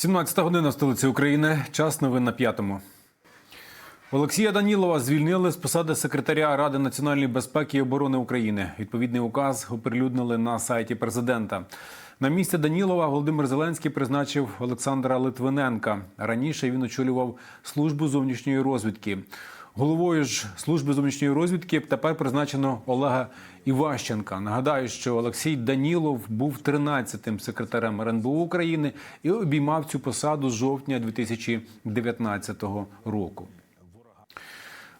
17 година в столиці України. Час новин на п'ятому. Олексія Данілова звільнили з посади секретаря Ради національної безпеки і оборони України. Відповідний указ оприлюднили на сайті президента. На місце Данілова Володимир Зеленський призначив Олександра Литвиненка. Раніше він очолював службу зовнішньої розвідки. Головою ж служби зовнішньої розвідки тепер призначено Олега Іващенка. Нагадаю, що Олексій Данілов був 13-тим секретарем РНБУ України і обіймав цю посаду з жовтня 2019 року.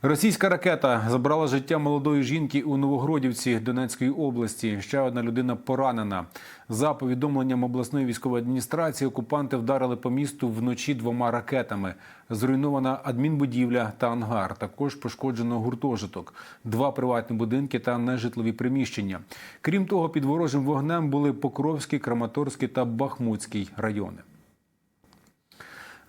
Російська ракета забрала життя молодої жінки у Новогродівці Донецької області. Ще одна людина поранена. За повідомленням обласної військової адміністрації, окупанти вдарили по місту вночі двома ракетами. Зруйнована адмінбудівля та ангар. Також пошкоджено гуртожиток, два приватні будинки та нежитлові приміщення. Крім того, під ворожим вогнем були Покровський, Краматорський та Бахмутський райони.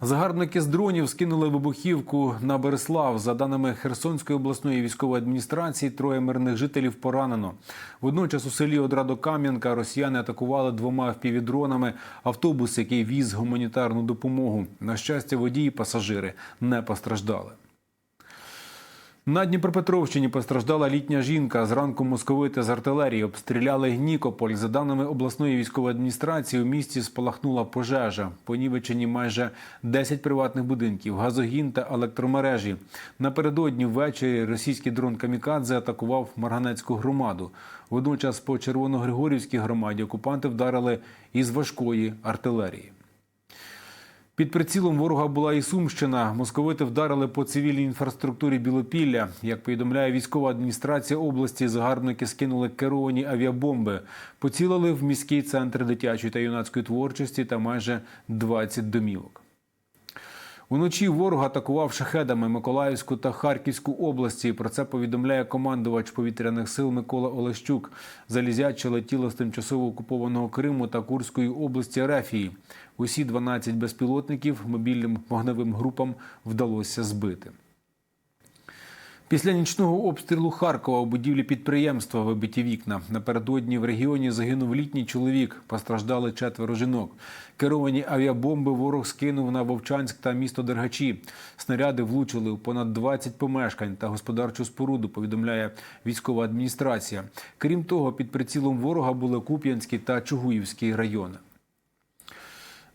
Загарбники з дронів скинули вибухівку на Береслав. За даними Херсонської обласної військової адміністрації, троє мирних жителів поранено. Водночас у селі Одрадо-Кам'янка росіяни атакували двома впівдронами автобус, який віз гуманітарну допомогу. На щастя, водії і пасажири не постраждали. На Дніпропетровщині постраждала літня жінка. Зранку московити з артилерії обстріляли Нікополь. За даними обласної військової адміністрації, у місті спалахнула пожежа. Понівечені майже 10 приватних будинків, газогін та електромережі. Напередодні ввечері російський дрон Камікадзе атакував Марганецьку громаду. Водночас по Червоногригорівській громаді окупанти вдарили із важкої артилерії. Під прицілом ворога була і Сумщина. Московити вдарили по цивільній інфраструктурі Білопілля. Як повідомляє військова адміністрація області, загарбники скинули керовані авіабомби, поцілили в міський центр дитячої та юнацької творчості та майже 20 домівок. Уночі ворог атакував шахедами Миколаївську та Харківську області. Про це повідомляє командувач повітряних сил Микола Олещук. Залізяче летіло з тимчасово окупованого Криму та Курської області Рефії. Усі 12 безпілотників мобільним вогневим групам вдалося збити. Після нічного обстрілу Харкова у будівлі підприємства вибиті вікна. Напередодні в регіоні загинув літній чоловік. Постраждали четверо жінок. Керовані авіабомби ворог скинув на Вовчанськ та місто Дергачі. Снаряди влучили у понад 20 помешкань та господарчу споруду. Повідомляє військова адміністрація. Крім того, під прицілом ворога були Куп'янський та Чугуївський райони.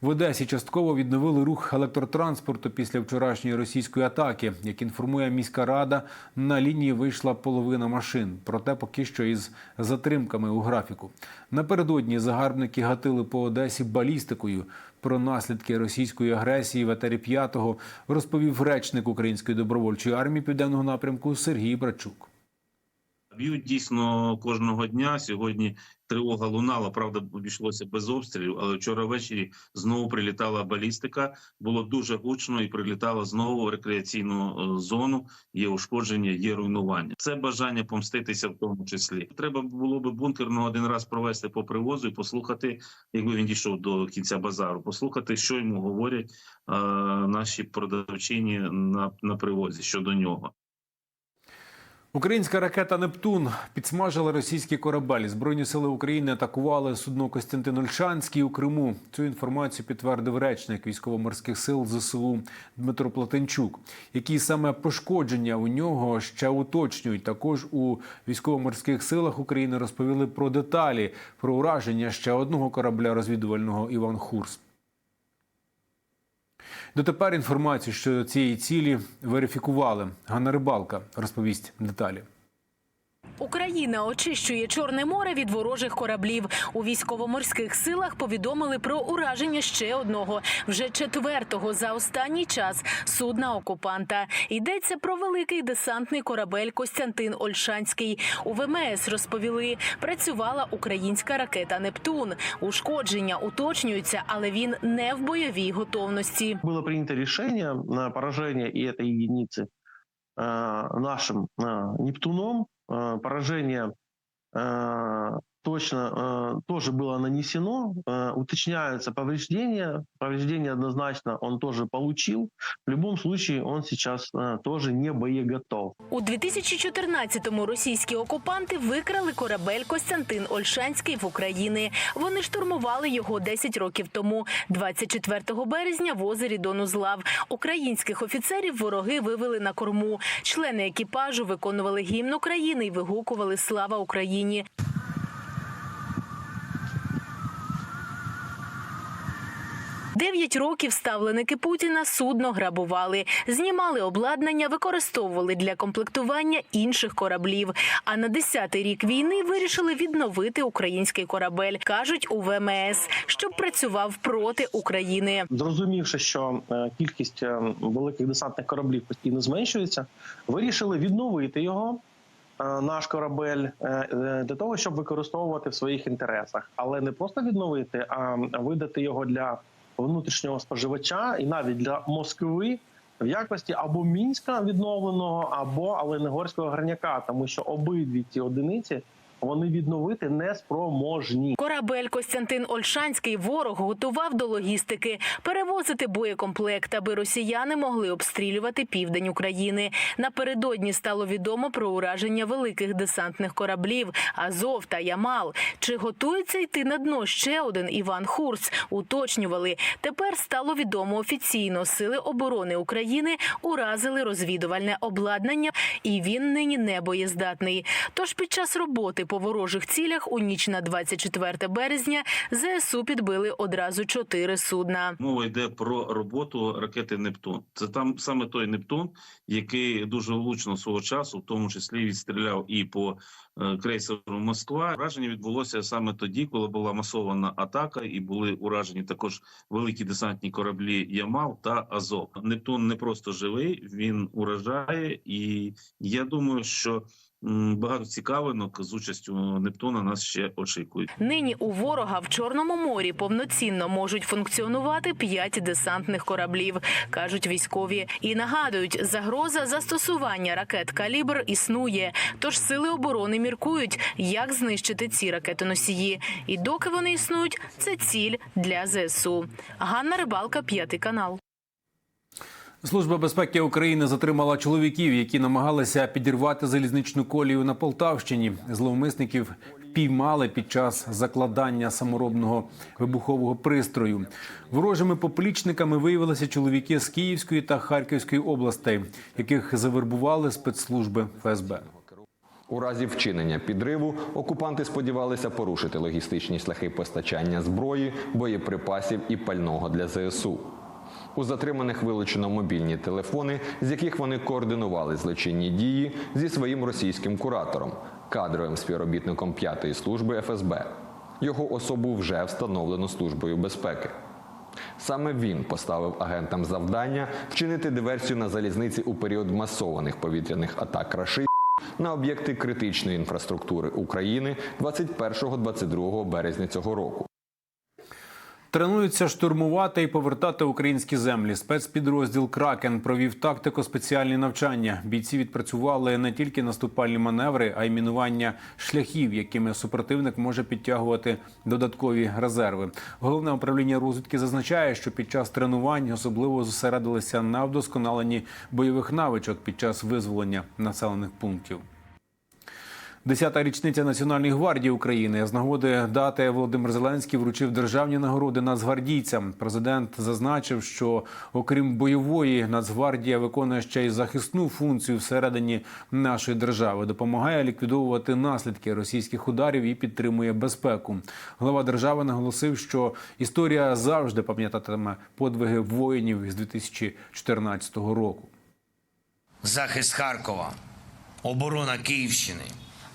В Одесі частково відновили рух електротранспорту після вчорашньої російської атаки. Як інформує міська рада, на лінії вийшла половина машин, проте поки що із затримками у графіку. Напередодні загарбники гатили по Одесі балістикою. Про наслідки російської агресії в етері 5-го розповів речник Української добровольчої армії південного напрямку Сергій Брачук. Б'ють дійсно кожного дня. Сьогодні тривога лунала. Правда, обійшлося без обстрілів. Але вчора ввечері знову прилітала балістика. Було дуже гучно і прилітала знову в рекреаційну е, зону. Є ушкодження, є руйнування. Це бажання помститися в тому числі. Треба було би бункерного один раз провести по привозу і послухати, якби він дійшов до кінця базару. Послухати, що йому говорять е, наші продавчині на, на привозі щодо нього. Українська ракета Нептун підсмажила російський корабель. Збройні сили України атакували судно Костянтин Ольшанський у Криму. Цю інформацію підтвердив речник військово-морських сил ЗСУ Дмитро Платенчук. Які саме пошкодження у нього ще уточнюють. Також у військово-морських силах України розповіли про деталі про ураження ще одного корабля розвідувального Іван Хурс. Дотепер інформацію щодо цієї цілі верифікували. Ганна Рибалка розповість деталі. Україна очищує Чорне море від ворожих кораблів. У військово-морських силах повідомили про ураження ще одного, вже четвертого за останній час судна окупанта. Йдеться про великий десантний корабель Костянтин Ольшанський. У ВМС розповіли, працювала українська ракета Нептун. Ушкодження уточнюються, але він не в бойовій готовності. было принято решение на поражение и этой единицы э, нашим э, Нептуном, э, поражение э, точно э, тоже было нанесено. Э, уточняются повреждения. Повреждения однозначно он тоже получил. В любом случае он сейчас э, тоже не боеготов. У 2014-му російські окупанти викрали корабель Костянтин Ольшанський в Україні. Вони штурмували його 10 років тому. 24 березня в озері Донузлав. Українських офіцерів вороги вивели на корму. Члени екіпажу виконували гімн України і вигукували Слава Україні. Дев'ять років ставленики Путіна судно грабували, знімали обладнання, використовували для комплектування інших кораблів. А на десятий рік війни вирішили відновити український корабель, кажуть у ВМС, щоб працював проти України. Зрозумівши, що е, кількість е, великих десантних кораблів постійно зменшується, вирішили відновити його. е, Наш корабель для того, щоб використовувати в своїх інтересах, але не просто відновити, а видати його для внутрішнього споживача і навіть для Москви в якості або мінська відновленого, або Оленегорського гарняка, тому що обидві ці одиниці вони відновити не спроможні. Корабель Костянтин Ольшанський ворог готував до логістики перевозити боєкомплект, аби росіяни могли обстрілювати південь України. Напередодні стало відомо про ураження великих десантних кораблів Азов та Ямал. Чи готується йти на дно ще один Іван Хурс? Уточнювали. Тепер стало відомо офіційно. Сили оборони України уразили розвідувальне обладнання, і він нині не боєздатний. Тож під час роботи по ворожих цілях у ніч на 24 березня ЗСУ підбили одразу чотири судна. Мова йде про роботу ракети Нептун. Це там саме той Нептун, який дуже влучно свого часу, в тому числі відстріляв і по е, крейсеру Москва. Враження відбулося саме тоді, коли була масована атака, і були уражені також великі десантні кораблі Ямал та Азов. Нептун не просто живий, він уражає, і я думаю, що багато цікавинок з участю Нептуна нас ще очікують. Нині у ворога в Чорному морі повноцінно можуть функціонувати п'ять десантних кораблів, кажуть військові. І нагадують, загроза застосування ракет калібр існує. Тож сили оборони міркують, як знищити ці ракетоносії. І доки вони існують, це ціль для ЗСУ. Ганна Рибалка, п'ятий канал. Служба безпеки України затримала чоловіків, які намагалися підірвати залізничну колію на Полтавщині. Зловмисників піймали під час закладання саморобного вибухового пристрою. Ворожими поплічниками виявилися чоловіки з Київської та Харківської областей, яких завербували спецслужби ФСБ. У разі вчинення підриву окупанти сподівалися порушити логістичні шляхи постачання зброї, боєприпасів і пального для ЗСУ. У затриманих вилучено мобільні телефони, з яких вони координували злочинні дії зі своїм російським куратором, кадровим співробітником п'ятої служби ФСБ. Його особу вже встановлено службою безпеки. Саме він поставив агентам завдання вчинити диверсію на залізниці у період масованих повітряних атак рашистів на об'єкти критичної інфраструктури України 21-22 березня цього року. Тренуються штурмувати і повертати українські землі. Спецпідрозділ Кракен провів тактико спеціальні навчання. Бійці відпрацювали не тільки наступальні маневри, а й мінування шляхів, якими супротивник може підтягувати додаткові резерви. Головне управління розвідки зазначає, що під час тренувань особливо зосередилися на вдосконаленні бойових навичок під час визволення населених пунктів. Десята річниця Національної гвардії України з нагоди дати Володимир Зеленський вручив державні нагороди нацгвардійцям. Президент зазначив, що окрім бойової, Нацгвардія виконує ще й захисну функцію всередині нашої держави, допомагає ліквідовувати наслідки російських ударів і підтримує безпеку. Глава держави наголосив, що історія завжди пам'ятатиме подвиги воїнів із 2014 року. захист Харкова, оборона Київщини,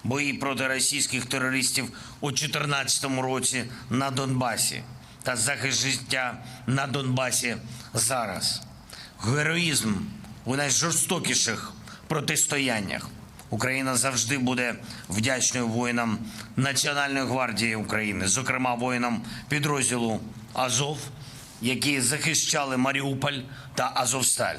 бої проти російських терористів у 2014 році на Донбасі та захист життя на Донбасі зараз. Героїзм у найжорстокіших протистояннях. Україна завжди буде вдячною воїнам Національної гвардії України, зокрема воїнам підрозділу Азов, які захищали Маріуполь та Азовсталь.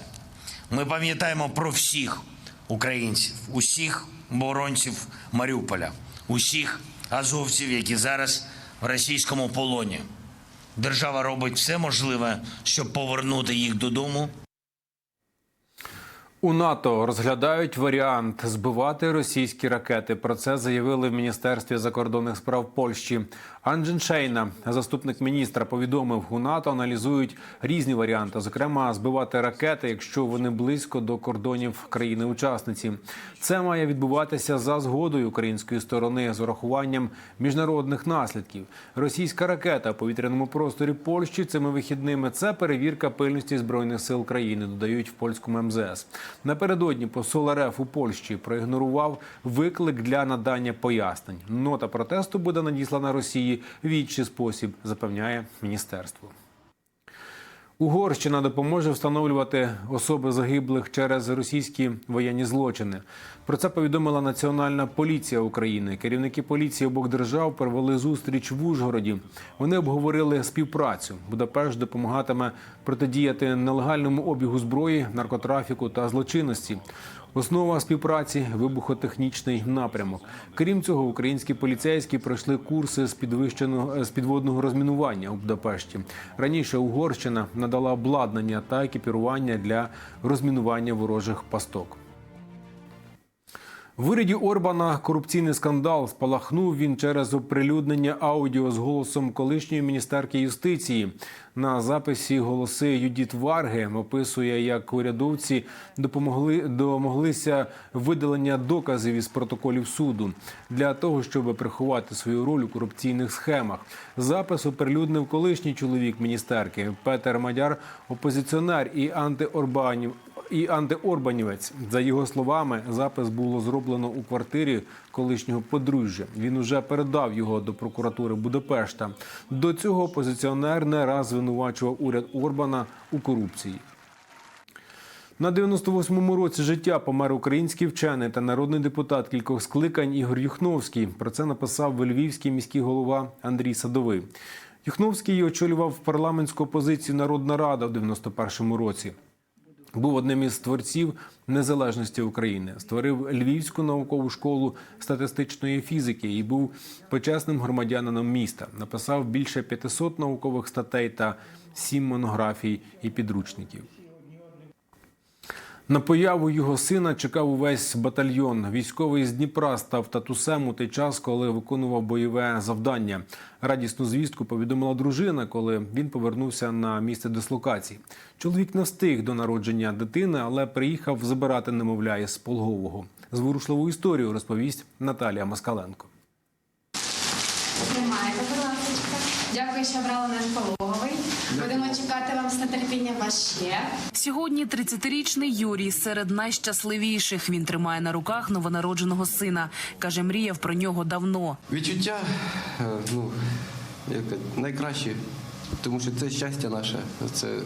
Ми пам'ятаємо про всіх українців, усіх оборонців Маріуполя, усіх азовців, які зараз в російському полоні. Держава робить все можливе, щоб повернути їх додому. У НАТО розглядають варіант збивати російські ракети. Про це заявили в міністерстві закордонних справ Польщі. Анджен Шейна, заступник міністра, повідомив, у НАТО аналізують різні варіанти, зокрема збивати ракети, якщо вони близько до кордонів країни-учасниці. Це має відбуватися за згодою української сторони з урахуванням міжнародних наслідків. Російська ракета у повітряному просторі Польщі цими вихідними це перевірка пильності збройних сил країни. Додають в польському МЗС. Напередодні посол РФ у Польщі проігнорував виклик для надання пояснень. Нота протесту буде надіслана Росії в інший спосіб, запевняє міністерство. Угорщина допоможе встановлювати особи загиблих через російські воєнні злочини. Про це повідомила Національна поліція України. Керівники поліції обох держав провели зустріч в Ужгороді. Вони обговорили співпрацю. Будапешт допомагатиме протидіяти нелегальному обігу зброї, наркотрафіку та злочинності. Основа співпраці вибухотехнічний напрямок. Крім цього, українські поліцейські пройшли курси з підвищеного з підводного розмінування у Будапешті. Раніше Угорщина надала обладнання та екіпірування для розмінування ворожих пасток. В уряді Орбана корупційний скандал спалахнув він через оприлюднення аудіо з голосом колишньої міністерки юстиції. На записі голоси Юдіт Варги описує, як урядовці допомогли домоглися видалення доказів із протоколів суду для того, щоб приховати свою роль у корупційних схемах. Запис оприлюднив колишній чоловік міністерки Петер Мадяр, опозиціонер і антиорбанів і антиорбанівець. За його словами, запис було зроблено у квартирі колишнього подружжя. Він уже передав його до прокуратури Будапешта. До цього опозиціонер не раз звинувачував уряд Орбана у корупції. На 98-му році життя помер український вчений та народний депутат кількох скликань Ігор Юхновський. Про це написав львівський міський голова Андрій Садовий. Юхновський очолював парламентську опозицію Народна Рада в 91-му році. Був одним із творців незалежності України, створив Львівську наукову школу статистичної фізики і був почесним громадянином міста. Написав більше 500 наукових статей та сім монографій і підручників. На появу його сина чекав увесь батальйон. Військовий з Дніпра став татусем у той час, коли виконував бойове завдання. Радісну звістку повідомила дружина, коли він повернувся на місце дислокації. Чоловік не встиг до народження дитини, але приїхав забирати немовля із Полгового. Зворушливу історію розповість Наталія Москаленко. Дякую, що брали наш пологовий. Будемо чекати вам з нетерпінням вас ще. Сьогодні 30-річний Юрій серед найщасливіших. Він тримає на руках новонародженого сина. Каже, мріяв про нього давно. Відчуття е, ну, як найкраще, тому що це щастя наше. Це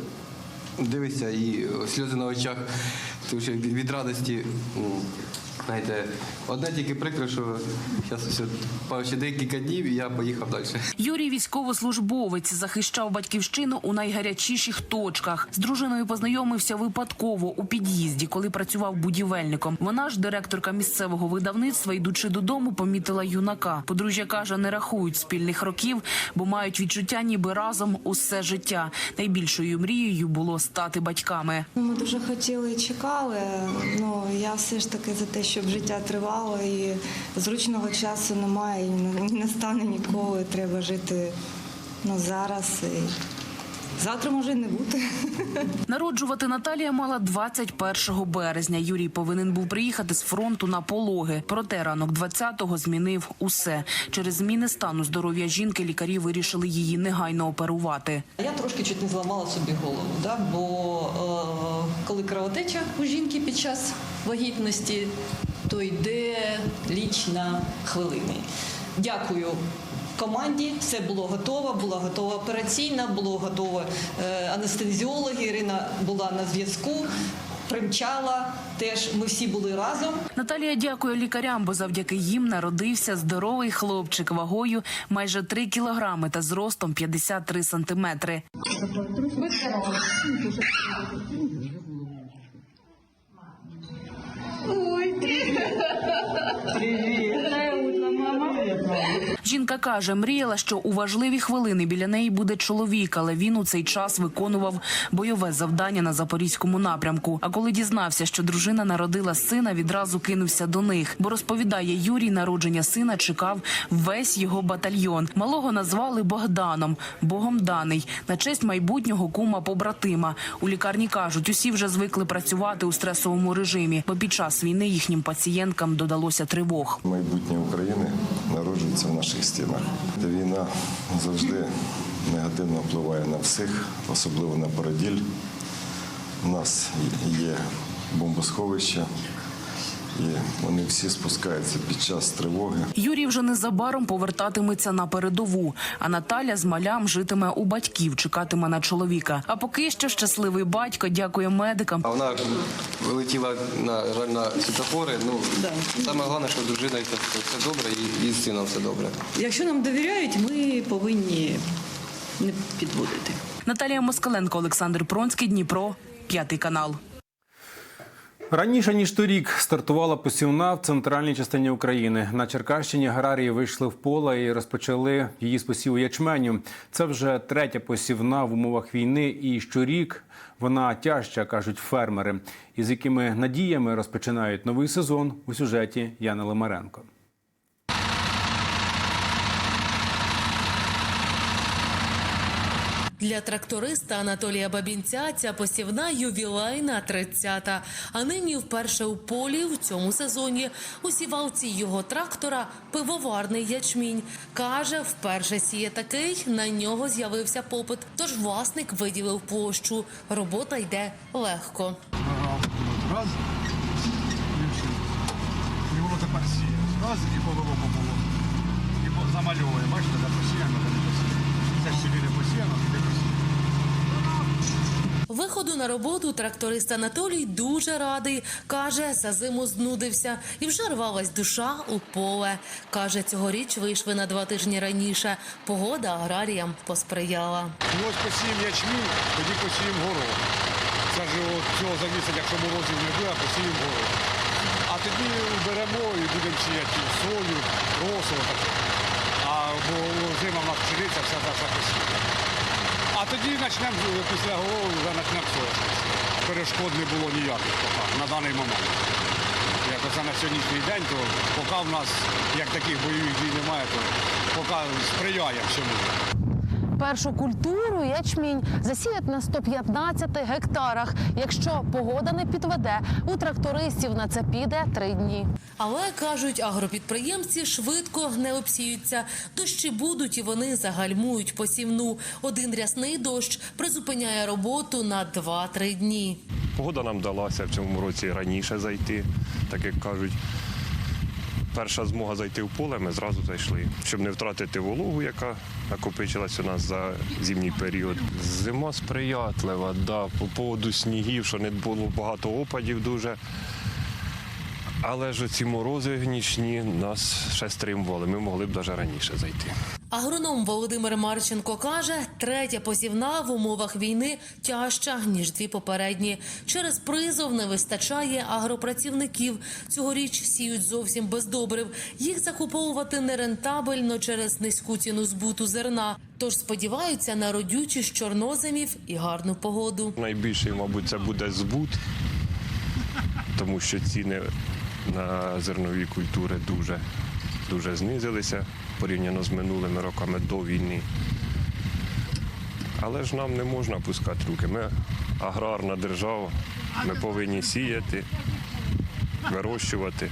дивишся і сльози на очах, тому що від від радості. Ну, знаєте, одне тільки прикро, що зараз ще декілька днів і я поїхав далі. Юрій військовослужбовець захищав батьківщину у найгарячіших точках. З дружиною познайомився випадково у під'їзді, коли працював будівельником. Вона ж директорка місцевого видавництва, йдучи додому, помітила юнака. Подружжя каже, не рахують спільних років, бо мають відчуття, ніби разом усе життя. Найбільшою мрією було стати батьками. Ми дуже хотіли і чекали. Ну я все ж таки за те, щоб життя тривало і зручного часу немає, і не- не стане ніколи. Треба жити ну, зараз. І завтра може не бути. Народжувати Наталія мала 21 березня. Юрій повинен був приїхати з фронту на пологи. Проте ранок 20-го змінив усе. Через зміни стану здоров'я жінки лікарі вирішили її негайно оперувати. Я трошки чуть не зламала собі голову, да? бо е, коли кровотеча у жінки під час вагітності, то йде ліч на хвилини. Дякую команді, все було готово, була готова операційна, було готово е, анестезіологи, Ірина була на зв'язку, примчала, теж ми всі були разом. Наталія дякує лікарям, бо завдяки їм народився здоровий хлопчик вагою майже 3 кілограми та зростом 53 сантиметри. Жінка каже, мріяла, що у важливі хвилини біля неї буде чоловік, але він у цей час виконував бойове завдання на запорізькому напрямку. А коли дізнався, що дружина народила сина, відразу кинувся до них. Бо розповідає Юрій, народження сина чекав весь його батальйон. Малого назвали Богданом, богом даний, на честь майбутнього кума побратима. У лікарні кажуть, усі вже звикли працювати у стресовому режимі, бо під час війни їхнім пацієнткам додалося тривог. Майбутнє України народжується в наших стінах. Війна завжди негативно впливає на всіх, особливо на породіль. У нас є бомбосховище, і вони всі спускаються під час тривоги. Юрій вже незабаром повертатиметься на передову, а Наталя з малям житиме у батьків, чекатиме на чоловіка. А поки що щасливий батько дякує медикам. А вона вилетіла на жаль на світофори. Ну саме головне, що дружина все добре, і, і з сином все добре. Якщо нам довіряють, ми повинні не підводити. Наталія Москаленко, Олександр Пронський, Дніпро, п'ятий канал. Раніше ніж торік стартувала посівна в центральній частині України. На Черкащині аграрії вийшли в поле і розпочали її з посіву ячменю. Це вже третя посівна в умовах війни. І щорік вона тяжча, кажуть фермери. І з якими надіями розпочинають новий сезон у сюжеті Яни Лимаренко. Для тракториста Анатолія Бабінця ця посівна ювілейна 30-та. А нині вперше у полі в цьому сезоні у сівалці його трактора пивоварний ячмінь. Каже, вперше сіє такий, на нього з'явився попит. Тож власник виділив площу. Робота йде легко. Раз, і. Воно тепер сіє. Раз і повело по було. І замальовує. Бачите, де посіяно, де не посіяно. Це ж собі не посіяно, туди посіяно. Виходу на роботу тракторист Анатолій дуже радий. Каже, за зиму знудився і вже рвалась душа у поле. Каже, цьогоріч вийшли на два тижні раніше. Погода аграріям посприяла. І ось посіємо ячмінь, тоді посіємо горох. Це ж цього завісить, якщо морозів не буде, посіємо горох. А тоді беремо і будемо сіяти сою, росу таке. А бо зима в нас пшениця, вся наша посіяна. Тоді почнемо після голови вже почнемо все. Перешкод не було ніяких поки, на даний момент. Як оце на сьогоднішній день, то поки в нас як таких бойових дій немає, то поки сприяє всьому. Першу культуру ячмінь засіять на 115 гектарах. Якщо погода не підведе, у трактористів на це піде три дні. Але кажуть, агропідприємці швидко не обсіються. Дощі будуть і вони загальмують посівну. Один рясний дощ призупиняє роботу на 2-3 дні. Погода нам далася в цьому році раніше зайти, так як кажуть. Перша змога зайти в поле, ми зразу зайшли, щоб не втратити вологу, яка накопичилась у нас за зимній період. Зима сприятлива, да, по поводу снігів, що не було багато опадів дуже. Але ж ці морози нічні нас ще стримували. Ми могли б навіть раніше зайти. Агроном Володимир Марченко каже, третя посівна в умовах війни тяжча, ніж дві попередні. Через призов не вистачає агропрацівників. Цьогоріч сіють зовсім без добрив. Їх закуповувати нерентабельно через низьку ціну збуту зерна. Тож сподіваються на родючість чорноземів і гарну погоду. Найбільший, мабуть, це буде збут, тому що ціни на зернові культури дуже, дуже знизилися порівняно з минулими роками до війни. Але ж нам не можна пускати руки. Ми аграрна держава, ми повинні сіяти, вирощувати.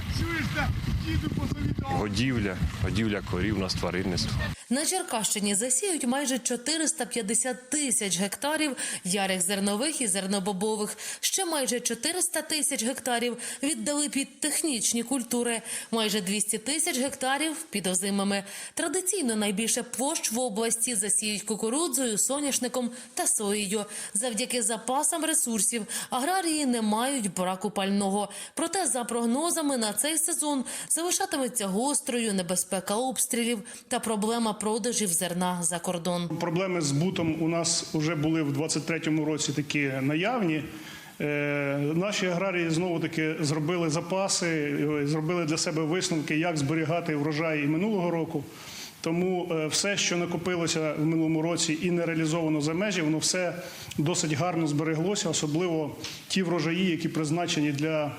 Годівля, годівля корів, у нас тваринництво. На Черкащині засіють майже 450 тисяч гектарів ярих зернових і зернобобових. Ще майже 400 тисяч гектарів віддали під технічні культури. Майже 200 тисяч гектарів під озимими. Традиційно найбільше площ в області засіють кукурудзою, соняшником та соєю. Завдяки запасам ресурсів аграрії не мають браку пального. Проте, за прогнозами, на цей сезон залишатиметься гострою небезпека обстрілів та проблема продажів зерна за кордон. Проблеми з збутом у нас вже були в 23-му році такі наявні. Е, Наші аграрії знову таки зробили запаси, е, зробили для себе висновки, як зберігати врожай і минулого року. Тому е, все, що накопилося в минулому році і не реалізовано за межі, воно все досить гарно збереглося, особливо ті врожаї, які призначені для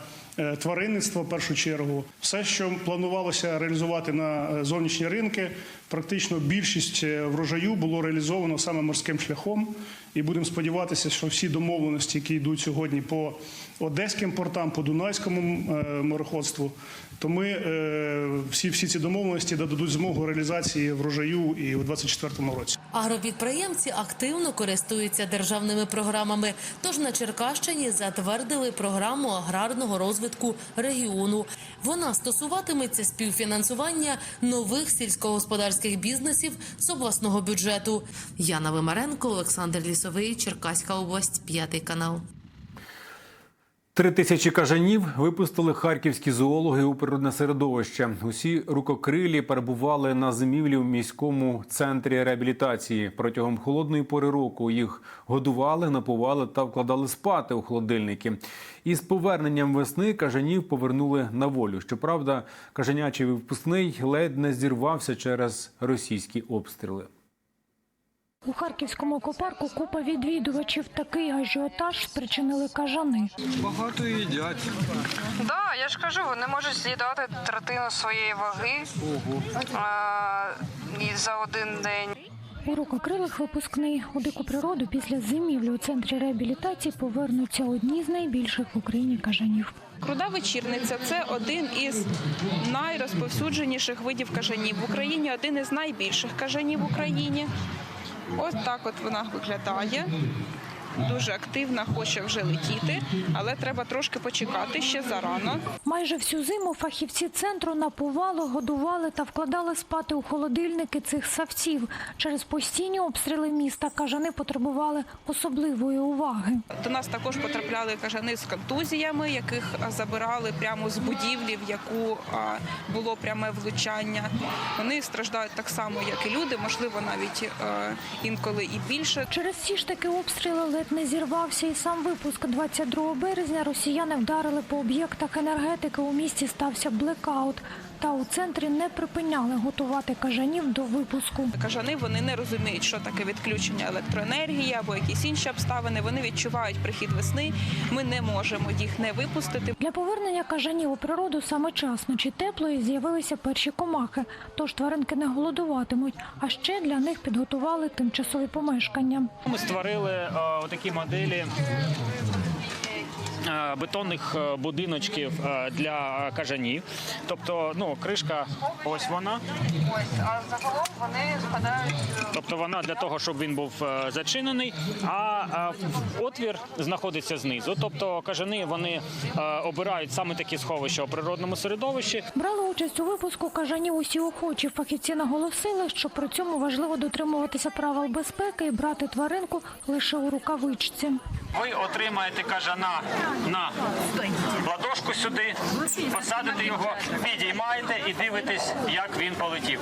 тваринництва в першу чергу. Все, що планувалося реалізувати на зовнішні ринки, практично більшість е, врожаю було реалізовано саме морським шляхом. І будемо сподіватися, що всі домовленості, які йдуть сьогодні по одеським портам, по Дунайському е, мореходству, то ми е, всі, всі ці домовленості дадуть змогу реалізації врожаю і у 2024 році. Агропідприємці активно користуються державними програмами. Тож на Черкащині затвердили програму аграрного розвитку регіону. Вона стосуватиметься співфінансування нових сільськогосподарських бізнесів з обласного бюджету. Яна Вимаренко, Олександр Лісовий, Черкаська область, п'ятий канал. Три тисячі кажанів випустили харківські зоологи у природне середовище. Усі рукокрилі перебували на зимівлі в міському центрі реабілітації. Протягом холодної пори року їх годували, напували та вкладали спати у холодильники. І з поверненням весни кажанів повернули на волю. Щоправда, кажанячий випускний ледь не зірвався через російські обстріли. У харківському екопарку купа відвідувачів. Такий ажіотаж спричинили кажани. Багато їдять. Да, я ж кажу, вони можуть з'їдати третину своєї ваги а, і за один день. У рукокрилих випускний у дику природу після зимівлі у центрі реабілітації повернуться одні з найбільших в Україні кажанів. Круда вечірниця це один із найрозповсюдженіших видів кажанів в Україні, один із найбільших кажанів в Україні. Ось так от вона виглядає. Дуже активна, хоче вже летіти, але треба трошки почекати ще зарано. Майже всю зиму фахівці центру напували, годували та вкладали спати у холодильники цих савців. Через постійні обстріли міста кажани потребували особливої уваги. До нас також потрапляли кажани з контузіями, яких забирали прямо з будівлі, в яку було пряме влучання. Вони страждають так само, як і люди, можливо, навіть інколи і більше. Через ці ж таки обстріли ледь не зірвався і сам випуск. 22 березня росіяни вдарили по об'єктах енергетики. У місті стався блекаут. Та у центрі не припиняли готувати кажанів до випуску. Кажани вони не розуміють, що таке відключення електроенергії або якісь інші обставини. Вони відчувають прихід весни. Ми не можемо їх не випустити. Для повернення кажанів у природу саме час ночі теплої з'явилися перші комахи, тож тваринки не голодуватимуть. А ще для них підготували тимчасові помешкання. Ми створили е, такі моделі. Е, Бетонних е, будиночків е, для кажанів, тобто ну кришка, ось вона. Ось, а загалом вони спадають. Тобто вона для того, щоб він був зачинений, а отвір знаходиться знизу. Тобто кажани вони обирають саме такі сховища у природному середовищі. Брали участь у випуску кажанів усі охочі. Фахівці наголосили, що при цьому важливо дотримуватися правил безпеки і брати тваринку лише у рукавичці. Ви отримаєте кажана на ладошку сюди, посадите його, підіймаєте і дивитесь, як він полетів.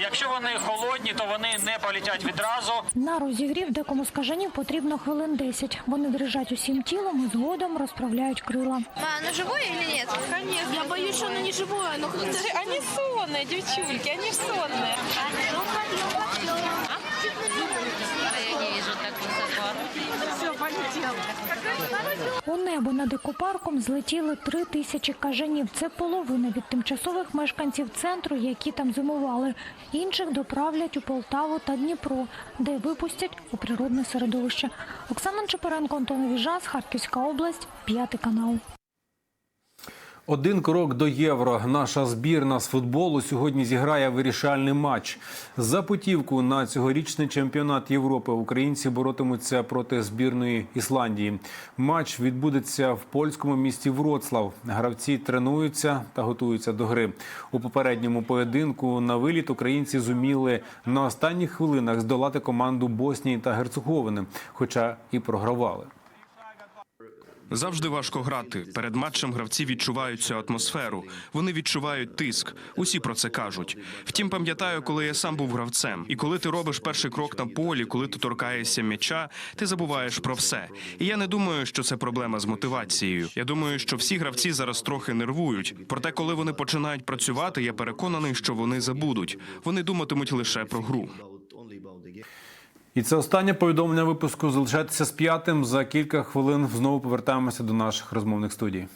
Якщо вони холодні, то вони не полетять відразу. На розігрів декому з кажанів потрібно хвилин 10. Вони дрижать усім тілом і згодом розправляють крила. А, оно живое или нет? Конечно. Я боюсь, что оно не живое. Но... Они сонные, девчульки, они сонные. У небо над екопарком злетіли три тисячі кажанів. Це половина від тимчасових мешканців центру, які там зимували. Інших доправлять у Полтаву та Дніпро, де випустять у природне середовище. Оксана Чепаренко, Антон Віжас, Харківська область, п'ятий канал. Один крок до євро. Наша збірна з футболу сьогодні зіграє вирішальний матч. За путівку на цьогорічний чемпіонат Європи українці боротимуться проти збірної Ісландії. Матч відбудеться в польському місті Вроцлав. Гравці тренуються та готуються до гри. У попередньому поєдинку на виліт українці зуміли на останніх хвилинах здолати команду Боснії та Герцеговини, хоча і програвали. Завжди важко грати. Перед матчем гравці відчувають цю атмосферу. Вони відчувають тиск. Усі про це кажуть. Втім, пам'ятаю, коли я сам був гравцем. І коли ти робиш перший крок на полі, коли ти торкаєшся м'яча, ти забуваєш про все. І я не думаю, що це проблема з мотивацією. Я думаю, що всі гравці зараз трохи нервують. Проте, коли вони починають працювати, я переконаний, що вони забудуть. Вони думатимуть лише про гру. І це останнє повідомлення випуску. Залишайтеся з п'ятим. За кілька хвилин знову повертаємося до наших розмовних студій.